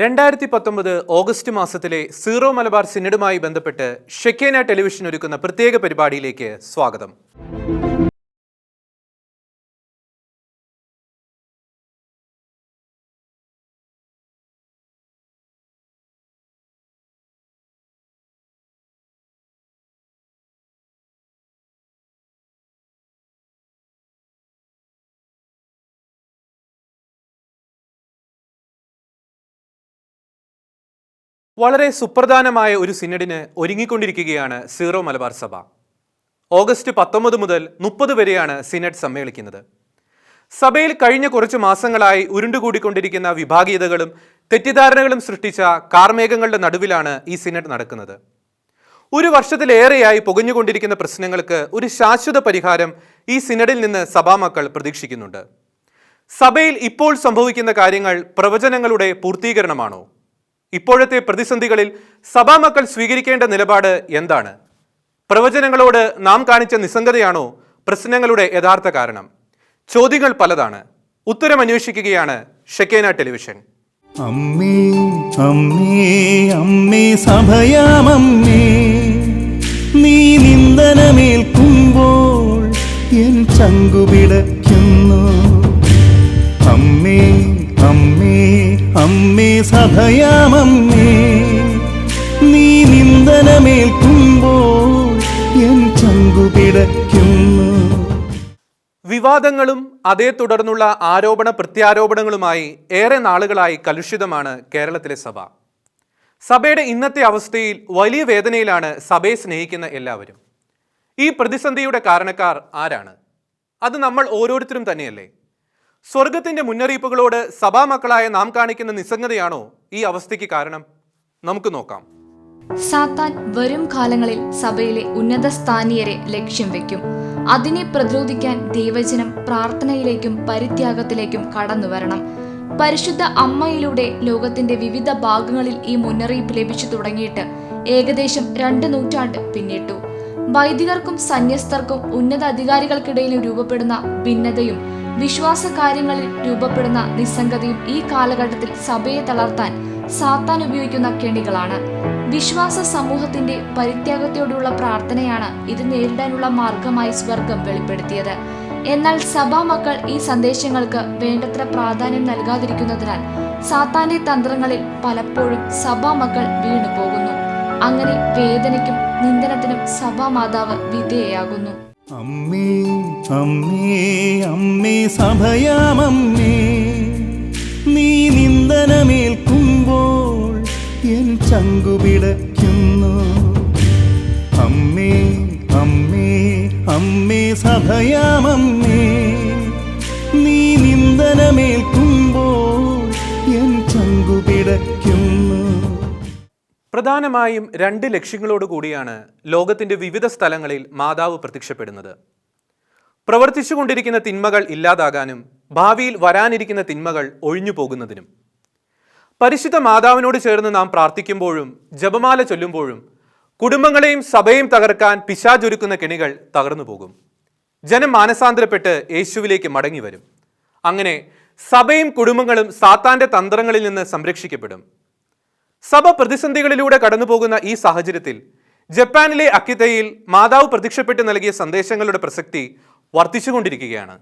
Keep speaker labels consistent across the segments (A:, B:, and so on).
A: രണ്ടായിരത്തി പത്തൊമ്പത് ഓഗസ്റ്റ് മാസത്തിലെ സീറോ മലബാർ സിനഡുമായി ബന്ധപ്പെട്ട് ഷെക്കേന ടെലിവിഷൻ ഒരുക്കുന്ന പ്രത്യേക പരിപാടിയിലേക്ക് സ്വാഗതം. വളരെ സുപ്രധാനമായ ഒരു സിനഡിന് ഒരുങ്ങിക്കൊണ്ടിരിക്കുകയാണ് സീറോ മലബാർ സഭ. ഓഗസ്റ്റ് പത്തൊമ്പത് മുതൽ മുപ്പത് വരെയാണ് സിനഡ് സമ്മേളിക്കുന്നത്. സഭയിൽ കഴിഞ്ഞ കുറച്ച് മാസങ്ങളായി ഉരുണ്ടുകൂടിക്കൊണ്ടിരിക്കുന്ന വിഭാഗീയതകളും തെറ്റിദ്ധാരണകളും സൃഷ്ടിച്ച കാർമേഘങ്ങളുടെ നടുവിലാണ് ഈ സിനഡ് നടക്കുന്നത്. ഒരു വർഷത്തിലേറെയായി പുകഞ്ഞുകൊണ്ടിരിക്കുന്ന പ്രശ്നങ്ങൾക്ക് ഒരു ശാശ്വത പരിഹാരം ഈ സിനഡിൽ നിന്ന് സഭാമക്കൾ പ്രതീക്ഷിക്കുന്നുണ്ട്. സഭയിൽ ഇപ്പോൾ സംഭവിക്കുന്ന കാര്യങ്ങൾ പ്രവചനങ്ങളുടെ പൂർത്തീകരണമാണോ? ഇപ്പോഴത്തെ പ്രതിസന്ധികളിൽ സഭാമക്കൾ സ്വീകരിക്കേണ്ട നിലപാട് എന്താണ്? പ്രവചനങ്ങളോട് നാം കാണിച്ച നിസ്സംഗതയാണോ? പ്രശ്നങ്ങളുടെ യഥാർത്ഥ കാരണം? ചോദ്യങ്ങൾ പലതാണ്. ഉത്തരം അന്വേഷിക്കുകയാണ് ഷെക്കേന ടെലിവിഷൻ.
B: അമ്മേ അമ്മേ അമ്മേ സഭയാമമ്മേ നീ നിന്ദനമേൽക്കുമ്പോൾ എൻ ചങ്കുപിടയ്ക്കുന്നു. അമ്മേ അമ്മേ അമ്മേ സഭയാമമ്മേ നീ നിന്ദനമേൽക്കുമ്പോൾ എൻ ചങ്കുപിടയ്ക്കുന്നു
A: വിവാദങ്ങളും അതേ തുടർന്നുള്ള ആരോപണ പ്രത്യാരോപണങ്ങളുമായി ഏറെ നാളുകളായി കലുഷിതമാണ് കേരളത്തിലെ സഭ. സഭയുടെ ഇന്നത്തെ അവസ്ഥയിൽ വലിയ വേദനയിലാണ് സഭയെ സ്നേഹിക്കുന്ന എല്ലാവരും. ഈ പ്രതിസന്ധിയുടെ കാരണക്കാർ ആരാണ്? അത് നമ്മൾ ഓരോരുത്തരും തന്നെയല്ലേ? സ്വർഗത്തിന്റെ മുന്നറിയിപ്പുകളോട് സഭാമക്കളായ നാം കാണിക്കുന്ന നിസ്സംഗതയാണോ ഈ അവസ്ഥയ്ക്ക് കാരണം? നമുക്ക് നോക്കാം.
C: സാത്താൻ വരും കാലങ്ങളിൽ സഭയിലെ ഉന്നത സ്ഥാനീയരെ ലക്ഷ്യം വെക്കും. അതിനെ പ്രതിരോധിക്കാൻ ദൈവജനം പ്രാർത്ഥനയിലേക്കും പരിത്യാഗത്തിലേക്കും കടന്നു വരണം. പരിശുദ്ധ അമ്മയിലൂടെ ലോകത്തിന്റെ വിവിധ ഭാഗങ്ങളിൽ ഈ മുന്നറിയിപ്പ് ലഭിച്ചു തുടങ്ങിയിട്ട് ഏകദേശം രണ്ട് നൂറ്റാണ്ട് പിന്നിട്ടു. വൈദികർക്കും സന്യസ്തർക്കും ഉന്നത അധികാരികൾക്കിടയിലും രൂപപ്പെടുന്ന ഭിന്നതയും വിശ്വാസ കാര്യങ്ങളിൽ രൂപപ്പെടുന്ന നിസ്സംഗതയും ഈ കാലഘട്ടത്തിൽ സഭയെ തളർത്താൻ സാത്താൻ ഉപയോഗിക്കുന്ന കെണികളാണ്. വിശ്വാസ സമൂഹത്തിന്റെ പരിത്യാഗത്തോടുള്ള പ്രാർത്ഥനയാണ് ഇത് നേരിടാനുള്ള മാർഗമായി സ്വർഗം വെളിപ്പെടുത്തിയത്. എന്നാൽ സഭാ മക്കൾ ഈ സന്ദേശങ്ങൾക്ക് വേണ്ടത്ര പ്രാധാന്യം നൽകാതിരിക്കുന്നതിനാൽ സാത്താന്റെ തന്ത്രങ്ങളിൽ പലപ്പോഴും സഭാ മക്കൾ വീണുപോകുന്നു. അങ്ങനെ വേദനയ്ക്കും നിന്ദനത്തിനും സഭാ മാതാവ് വിധേയയാകുന്നു.
B: അമ്മേ അമ്മേ അമ്മേ സഭയാമമ്മേ. നീ നിന്ദനമേൽക്കുമ്പോൾ എൻ ചങ്കുപിടയ്ക്കുന്നു അമ്മേ അമ്മേ അമ്മേ സഭയാമമ്മേ. നീ നിന്ദനമേൽക്കുമ്പോൾ
A: പ്രധാനമായും രണ്ട് ലക്ഷ്യങ്ങളോട് കൂടിയാണ് ലോകത്തിന്റെ വിവിധ സ്ഥലങ്ങളിൽ മാതാവ് പ്രത്യക്ഷപ്പെടുന്നത്. പ്രവർത്തിച്ചുകൊണ്ടിരിക്കുന്ന തിന്മകൾ ഇല്ലാതാകാനും ഭാവിയിൽ വരാനിരിക്കുന്ന തിന്മകൾ ഒഴിഞ്ഞു പോകുന്നതിനും പരിശുദ്ധ മാതാവിനോട് ചേർന്ന് നാം പ്രാർത്ഥിക്കുമ്പോഴും ജപമാല ചൊല്ലുമ്പോഴും കുടുംബങ്ങളെയും സഭയും തകർക്കാൻ പിശാചൊരുക്കുന്ന കെണികൾ തകർന്നു പോകും ജനം മാനസാന്തരപ്പെട്ട് യേശുവിലേക്ക് മടങ്ങി വരും അങ്ങനെ സഭയും കുടുംബങ്ങളും സാത്താന്റെ തന്ത്രങ്ങളിൽ നിന്ന് സംരക്ഷിക്കപ്പെടും. സഭ പ്രതിസന്ധികളിലൂടെ കടന്നുപോകുന്ന ഈ സാഹചര്യത്തിൽ ജപ്പാനിലെ അക്കിതയിൽ മാതാവ് പ്രത്യക്ഷപ്പെട്ട് നൽകിയ സന്ദേശങ്ങളുടെ പ്രസക്തി വർദ്ധിച്ചുകൊണ്ടിരിക്കുകയാണ്.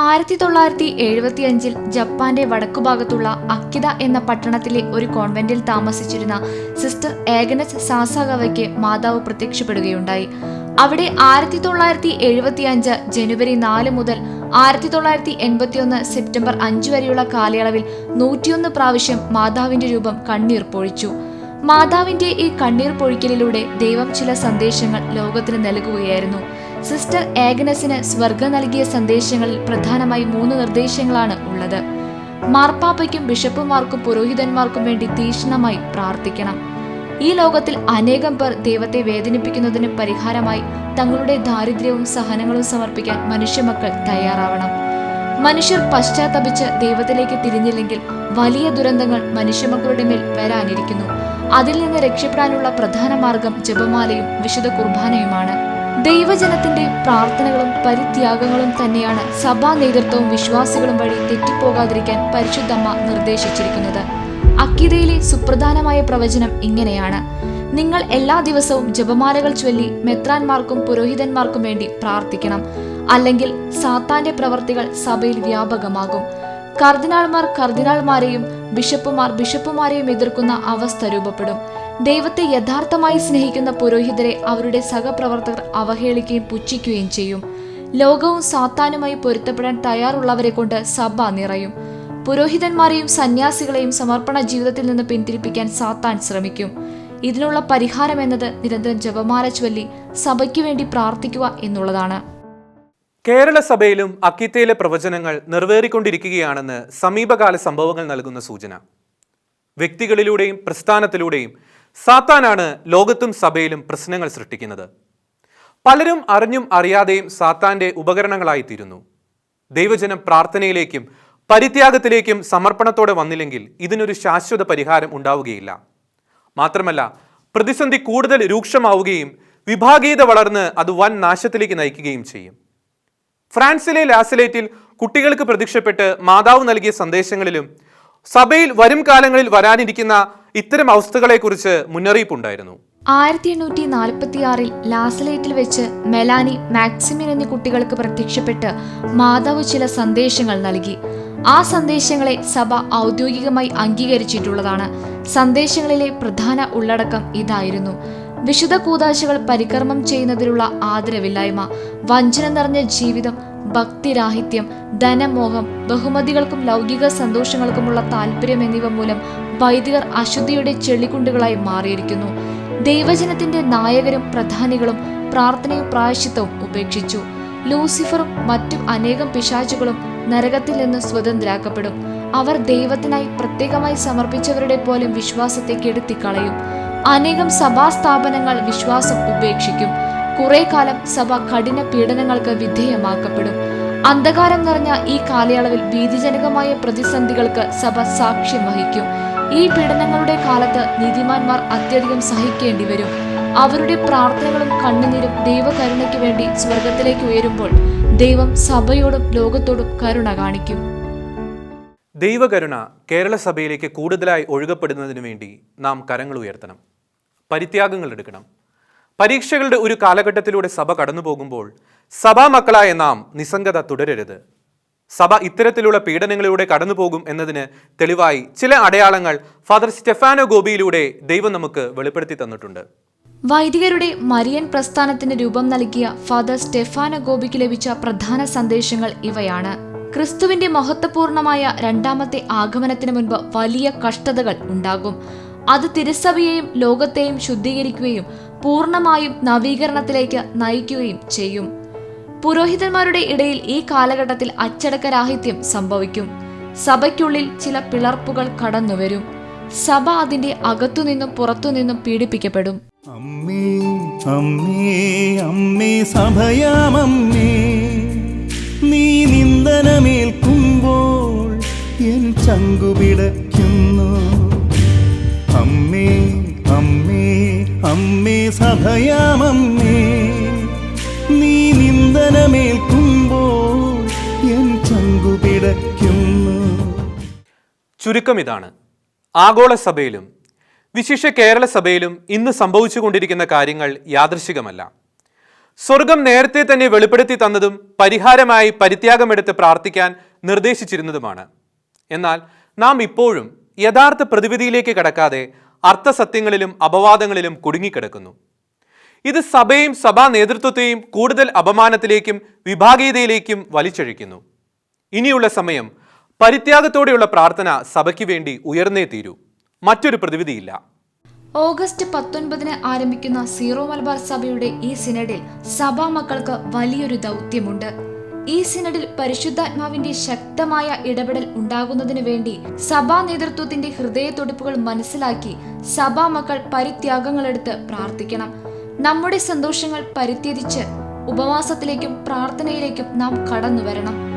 C: ആയിരത്തി തൊള്ളായിരത്തി എഴുപത്തി അഞ്ചിൽ ജപ്പാന്റെ വടക്കുഭാഗത്തുള്ള അക്കിത എന്ന പട്ടണത്തിലെ ഒരു കോൺവെന്റിൽ താമസിച്ചിരുന്ന സിസ്റ്റർ ഏകനസ് സാസാഗവയ്ക്ക് മാതാവ് പ്രത്യക്ഷപ്പെടുകയുണ്ടായി. അവിടെ ആയിരത്തി തൊള്ളായിരത്തി എഴുപത്തി അഞ്ച് ജനുവരി നാല് മുതൽ ആയിരത്തി തൊള്ളായിരത്തി എൺപത്തിയൊന്ന് സെപ്റ്റംബർ അഞ്ച് വരെയുള്ള കാലയളവിൽ നൂറ്റിയൊന്ന് പ്രാവശ്യം മാതാവിന്റെ രൂപം കണ്ണീർ പൊഴിച്ചു. മാതാവിന്റെ ഈ കണ്ണീർ പൊഴിക്കലിലൂടെ ദൈവം ചില സന്ദേശങ്ങൾ ലോകത്തിന് നൽകുകയായിരുന്നു. സിസ്റ്റർ ഏഗനസിന് സ്വർഗം നൽകിയ സന്ദേശങ്ങളിൽ പ്രധാനമായി മൂന്ന് നിർദ്ദേശങ്ങളാണ് ഉള്ളത്. മാർപ്പാപ്പയ്ക്കും ബിഷപ്പുമാർക്കും പുരോഹിതന്മാർക്കും വേണ്ടി തീക്ഷ്ണമായി പ്രാർത്ഥിക്കണം. ഈ ലോകത്തിൽ അനേകം പേർ ദൈവത്തെ വേദനിപ്പിക്കുന്നതിന് പരിഹാരമായി തങ്ങളുടെ ദാരിദ്ര്യവും സഹനങ്ങളും സമർപ്പിക്കാൻ മനുഷ്യമക്കൾ തയ്യാറാവണം. മനുഷ്യർ പശ്ചാത്തപിച്ച് ദൈവത്തിലേക്ക് തിരിഞ്ഞില്ലെങ്കിൽ വലിയ ദുരന്തങ്ങൾ മനുഷ്യമക്കളുടെ മേൽ വരാനിരിക്കുന്നു. അതിൽ നിന്ന് രക്ഷപ്പെടാനുള്ള പ്രധാന മാർഗം ജപമാലയും വിശുദ്ധ കുർബാനയുമാണ്. ദൈവജനത്തിന്റെ പ്രാർത്ഥനകളും പരിത്യാഗങ്ങളും തന്നെയാണ് സഭാ നേതൃത്വവും വിശ്വാസികളും വഴി തെറ്റിപ്പോകാതിരിക്കാൻ പരിശുദ്ധമ്മ നിർദ്ദേശിച്ചിരിക്കുന്നത്. അക്കിതയിലെ സുപ്രധാനമായ പ്രവചനം ഇങ്ങനെയാണ്. നിങ്ങൾ എല്ലാ ദിവസവും ജപമാലകൾ ചൊല്ലി മെത്രാന്മാർക്കും പുരോഹിതന്മാർക്കും വേണ്ടി പ്രാർത്ഥിക്കണം. അല്ലെങ്കിൽ സാത്താന്റെ പ്രവർത്തികൾ സഭയിൽ വ്യാപകമാകും. കർദിനാൾമാർ കർദിനാൾമാരെയും ബിഷപ്പുമാർ ബിഷപ്പുമാരെയും എതിർക്കുന്ന അവസ്ഥ രൂപപ്പെടും. ദൈവത്തെ യഥാർത്ഥമായി സ്നേഹിക്കുന്ന പുരോഹിതരെ അവരുടെ സഹപ്രവർത്തകർ അവഹേളിക്കുകയും പുച്ഛിക്കുകയും ചെയ്യും. ലോകവും സാത്താനുമായി പൊരുത്തപ്പെടാൻ തയ്യാറുള്ളവരെ കൊണ്ട് സഭ നിറയും. പുരോഹിതന്മാരെയും സന്യാസികളെയും സമർപ്പണ ജീവിതത്തിൽ നിന്ന് പിന്തിരിപ്പിക്കാൻ സാത്താൻ ശ്രമിക്കും. ഇതിനുള്ള പരിഹാരം എന്നത് നിരന്തരം ജപമാല ചൊല്ലി സഭയ്ക്ക് വേണ്ടി പ്രാർത്ഥിക്കുക എന്നുള്ളതാണ്.
A: കേരള സഭയിലും അക്കിത്തയിലെ പ്രവചനങ്ങൾ നിറവേറിക്കൊണ്ടിരിക്കുകയാണെന്ന് സമീപകാല സംഭവങ്ങൾ നൽകുന്ന സൂചന. വ്യക്തികളിലൂടെയും പ്രസ്ഥാനത്തിലൂടെയും സാത്താനാണ് ലോകത്തും സഭയിലും പ്രശ്നങ്ങൾ സൃഷ്ടിക്കുന്നത്. പലരും അറിഞ്ഞും അറിയാതെയും സാത്താന്റെ ഉപകരണങ്ങളായിത്തീരുന്നു. ദൈവജനം പ്രാർത്ഥനയിലേക്കും പരിത്യാഗത്തിലേക്കും സമർപ്പണത്തോടെ വന്നില്ലെങ്കിൽ ഇതിനൊരു ശാശ്വത പരിഹാരം ഉണ്ടാവുകയില്ല. മാത്രമല്ല പ്രതിസന്ധി കൂടുതൽ രൂക്ഷമാവുകയും വിഭാഗീയത വളർന്ന് അത് വൻ നാശത്തിലേക്ക് നയിക്കുകയും ചെയ്യും. ഫ്രാൻസിലെ ലാസലേറ്റിൽ കുട്ടികൾക്ക് പ്രത്യക്ഷപ്പെട്ട് മാതാവ് നൽകിയ സന്ദേശങ്ങളിലും സഭയിൽ വരും കാലങ്ങളിൽ വരാനിരിക്കുന്ന ഇത്തരം അവസ്ഥകളെക്കുറിച്ച് മുന്നറിയിപ്പുണ്ടായിരുന്നു.
C: ആയിരത്തി എണ്ണൂറ്റി നാൽപ്പത്തിയാറിൽ ലാസലേറ്റിൽ വെച്ച് മെലാനി മാക്സിമിൻ എന്നീ കുട്ടികൾക്ക് പ്രത്യക്ഷപ്പെട്ട് മാതാവ് ചില സന്ദേശങ്ങൾ നൽകി. ആ സന്ദേശങ്ങളെ സഭ ഔദ്യോഗികമായി അംഗീകരിച്ചിട്ടുള്ളതാണ്. സന്ദേശങ്ങളിലെ പ്രധാന ഉള്ളടക്കം ഇതായിരുന്നു. വിശുദ്ധ കൂതാശകൾ പരികർമ്മം ചെയ്യുന്നതിലുള്ള ആദരവില്ലായ്മ വഞ്ചന നിറഞ്ഞ ജീവിതം ഭക്തിരാഹിത്യം ധനമോഹം ബഹുമതികൾക്കും ലൗകിക സന്തോഷങ്ങൾക്കുമുള്ള താല്പര്യം എന്നിവ മൂലം വൈദികർ അശുദ്ധിയുടെ ചെളികുണ്ടുകളായി മാറിയിരിക്കുന്നു. ദൈവജനത്തിന്റെ നായകരും പ്രധാനികളും പ്രാർത്ഥനയും പ്രായശ്ചിത്തവും ഉപേക്ഷിച്ചു. ലൂസിഫറും മറ്റു അനേകം പിശാചുകളും നരകത്തിൽ നിന്ന് സ്വതന്ത്രരാക്കപ്പെടും. അവർ ദൈവത്തിനായി പ്രത്യേകമായി സമർപ്പിച്ചവരുടെ പോലും വിശ്വാസത്തെ കെടുത്തിക്കളയും. അനേകം സഭാസ്ഥാപനങ്ങൾ വിശ്വാസം ഉപേക്ഷിക്കും. കുറെ കാലം സഭ കഠിന പീഡനങ്ങൾക്ക് വിധേയമാക്കപ്പെടും. അന്ധകാരം നിറഞ്ഞ ഈ കാലയളവിൽ ഭീതിജനകമായ പ്രതിസന്ധികൾക്ക് സഭ സാക്ഷ്യം വഹിക്കും. ഈ പീഡനങ്ങളുടെ കാലത്ത് നീതിമാന്മാർ അത്യധികം സഹിക്കേണ്ടി വരും. അവരുടെ പ്രാർത്ഥനകളും കണ്ണുനീരും ദൈവകരുണയ്ക്ക് വേണ്ടി സ്വർഗത്തിലേക്ക് ഉയരുമ്പോൾ ദൈവം സഭയോടും ലോകത്തോടും കരുണ കാണിക്കും.
A: ദൈവകരുണ കേരള സഭയിലേക്ക് കൂടുതലായി ഒഴുകപ്പെടുന്നതിന് വേണ്ടി നാം കരങ്ങൾ ഉയർത്തണം. പരിത്യാഗങ്ങൾ എടുക്കണം. പരീക്ഷകളുടെ ഒരു കാലഘട്ടത്തിലൂടെ സഭ കടന്നു പോകുമ്പോൾ സഭാ മക്കളായ നാം നിസ്സംഗത തുടരരുത്. സഭ ഇത്തരത്തിലുള്ള പീഡനങ്ങളിലൂടെ കടന്നു പോകും എന്നതിന് തെളിവായി ചില അടയാളങ്ങൾ ഫാദർ സ്റ്റെഫാനോ ഗോപിയിലൂടെ ദൈവം നമുക്ക് വെളിപ്പെടുത്തി തന്നിട്ടുണ്ട്.
C: വൈദികരുടെ മരിയൻ പ്രസ്ഥാനത്തിന് രൂപം നൽകിയ ഫാദർ സ്റ്റെഫാന ഗോപിക്ക് ലഭിച്ച പ്രധാന സന്ദേശങ്ങൾ ഇവയാണ്. ക്രിസ്തുവിന്റെ മഹത്വപൂർണമായ രണ്ടാമത്തെ ആഗമനത്തിന് മുൻപ് വലിയ കഷ്ടതകൾ ഉണ്ടാകും. അത് തിരുസഭയെയും ലോകത്തെയും ശുദ്ധീകരിക്കുകയും പൂർണമായും നവീകരണത്തിലേക്ക് നയിക്കുകയും ചെയ്യും. പുരോഹിതന്മാരുടെ ഇടയിൽ ഈ കാലഘട്ടത്തിൽ അച്ചടക്കരാഹിത്യം സംഭവിക്കും. സഭയ്ക്കുള്ളിൽ ചില പിളർപ്പുകൾ കടന്നുവരും. സഭ അതിന്റെ അകത്തുനിന്നും പുറത്തുനിന്നും പീഡിപ്പിക്കപ്പെടും.
B: അമ്മേ അമ്മേ അമ്മേ സഭയാമമ്മേ. നീ നിന്ദനമേൽക്കുമ്പോൾ എൻ ചങ്കുപിടയ്ക്കുന്നു അമ്മേ അമ്മേ അമ്മേ സഭയാമമ്മേ. നീ നിന്ദനമേൽക്കുമ്പോൾ എൻ ചങ്കുപിടയ്ക്കുന്നു
A: ചുരുക്കം ഇതാണ് ആഗോള സഭയിലും വിശിഷ്യ കേരള സഭയിലും ഇന്ന് സംഭവിച്ചുകൊണ്ടിരിക്കുന്ന കാര്യങ്ങൾ യാദൃശികമല്ല. സ്വർഗം നേരത്തെ തന്നെ വെളിപ്പെടുത്തി തന്നതും പരിഹാരമായി പരിത്യാഗമെടുത്ത് പ്രാർത്ഥിക്കാൻ നിർദ്ദേശിച്ചിരുന്നതുമാണ്. എന്നാൽ നാം ഇപ്പോഴും യഥാർത്ഥ പ്രതിവിധിയിലേക്ക് കടക്കാതെ അർത്ഥസത്യങ്ങളിലും അപവാദങ്ങളിലും കുടുങ്ങിക്കിടക്കുന്നു. ഇത് സഭയും സഭാ നേതൃത്വത്തെയും കൂടുതൽ അപമാനത്തിലേക്കും വിഭാഗീയതയിലേക്കും വലിച്ചഴിക്കുന്നു. ഇനിയുള്ള സമയം പരിത്യാഗത്തോടെയുള്ള പ്രാർത്ഥന സഭയ്ക്ക് വേണ്ടി ഉയർന്നേ തീരൂ. മറ്റൊരു പ്രതിവിധിയില്ല.
C: ഓഗസ്റ്റ് പത്തൊൻപതിന് ആരംഭിക്കുന്ന സീറോ മലബാർ സഭയുടെ ഈ സിനഡിൽ സഭാ മക്കൾക്ക് വലിയൊരു ദൗത്യമുണ്ട്. ഈ സിനഡിൽ പരിശുദ്ധാത്മാവിന്റെ ശക്തമായ ഇടപെടൽ ഉണ്ടാകുന്നതിന് വേണ്ടി സഭാ നേതൃത്വത്തിന്റെ ഹൃദയത്തൊടുപ്പുകൾ മനസ്സിലാക്കി സഭാ മക്കൾ പരിത്യാഗങ്ങളെടുത്ത് പ്രാർത്ഥിക്കണം. നമ്മുടെ സന്തോഷങ്ങൾ പരിത്യജിച്ച് ഉപവാസത്തിലേക്കും പ്രാർത്ഥനയിലേക്കും നാം കടന്നു വരണം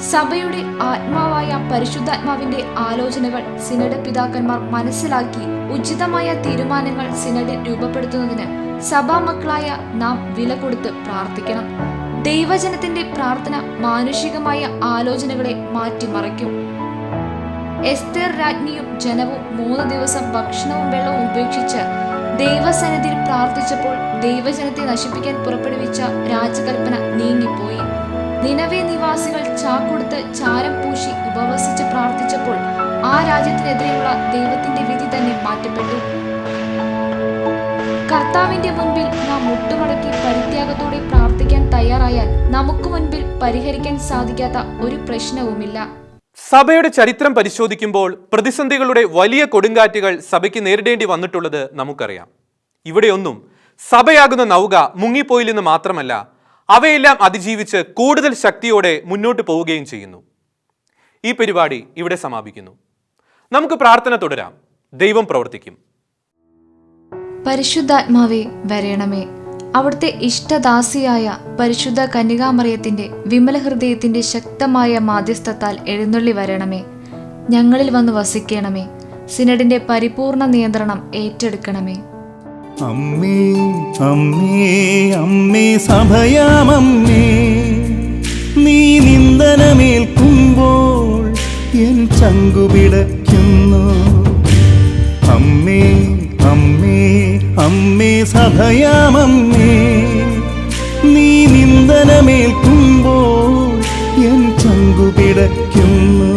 C: സഭയുടെ ആത്മാവായ പരിശുദ്ധാത്മാവിന്റെ ആലോചനകൾ സിനഡ് പിതാക്കന്മാർ മനസ്സിലാക്കി ഉചിതമായ തീരുമാനങ്ങൾ സിനഡിൽ രൂപപ്പെടുത്തുന്നതിന് സഭാ മക്കളായ നാം വില കൊടുത്ത് പ്രാർത്ഥിക്കണം. ദൈവജനത്തിന്റെ പ്രാർത്ഥന മാനുഷികമായ ആലോചനകളെ മാറ്റിമറിക്കും. എസ്തേർ രാജ്ഞിയും ജനവും മൂന്ന് ദിവസം ഭക്ഷണവും വെള്ളവും ഉപേക്ഷിച്ച് ദൈവസന്നിധിയിൽ പ്രാർത്ഥിച്ചപ്പോൾ ദൈവജനത്തെ നശിപ്പിക്കാൻ പുറപ്പെടുവിച്ച രാജകൽപ്പന നീങ്ങിപ്പോയി. നിലവേ നിവാസികൾ ചാക്കൊടുത്ത് ചാരം പൂശി ഉപവസിച്ച് പ്രാർത്ഥിച്ചപ്പോൾ ആ രാജ്യത്തിനെതിരെയുള്ള ദൈവത്തിന്റെ വിധി തന്നെ മാറ്റപ്പെട്ടു. കർത്താവിന്റെ മുൻപിൽ നാം മുട്ടുമടക്കി പരിത്യാഗത്തോടെ പ്രാർത്ഥിക്കാൻ തയ്യാറായാൽ നമുക്ക് മുൻപിൽ പരിഹരിക്കാൻ സാധിക്കാത്ത ഒരു പ്രശ്നവുമില്ല.
A: സഭയുടെ ചരിത്രം പരിശോധിക്കുമ്പോൾ പ്രതിസന്ധികളുടെ വലിയ കൊടുങ്കാറ്റുകൾ സഭയ്ക്ക് നേരിടേണ്ടി വന്നിട്ടുള്ളത് നമുക്കറിയാം. ഇവിടെയൊന്നും സഭയാകുന്ന നൗക മുങ്ങിപ്പോയില്ലെന്ന് മാത്രമല്ല അവയെല്ലാം അതിജീവിച്ച് കൂടുതൽ ശക്തിയോടെ മുന്നോട്ട് പോവുകയും ചെയ്യുന്നു. ഈ പരിപാടി ഇവിടെ സമാപിക്കുന്നു. നമുക്ക് പ്രാർത്ഥന തുടരാം. ദൈവം പ്രവർത്തിക്കും.
C: പരിശുദ്ധാത്മാവേ വരയണമേ അവിടുത്തെ ഇഷ്ടദാസിയായ പരിശുദ്ധ കന്യകാമറിയത്തിന്റെ വിമല ഹൃദയത്തിന്റെ ശക്തമായ മാധ്യസ്ഥത്താൽ എഴുന്നള്ളി വരണമേ. ഞങ്ങളിൽ വന്ന് വസിക്കണമേ. സിനഡിന്റെ പരിപൂർണ നിയന്ത്രണം ഏറ്റെടുക്കണമേ.
B: അമ്മേ അമ്മേ അമ്മേ സഭയാമമ്മേ നീ നിന്ദനമേൽക്കുമ്പോൾ എൻ ചങ്കുപിടയ്ക്കുന്നു അമ്മേ അമ്മേ അമ്മേ സഭയാമമ്മേ നീ നിന്ദനമേൽക്കുമ്പോൾ എൻ ചങ്കുപിടയ്ക്കുന്നു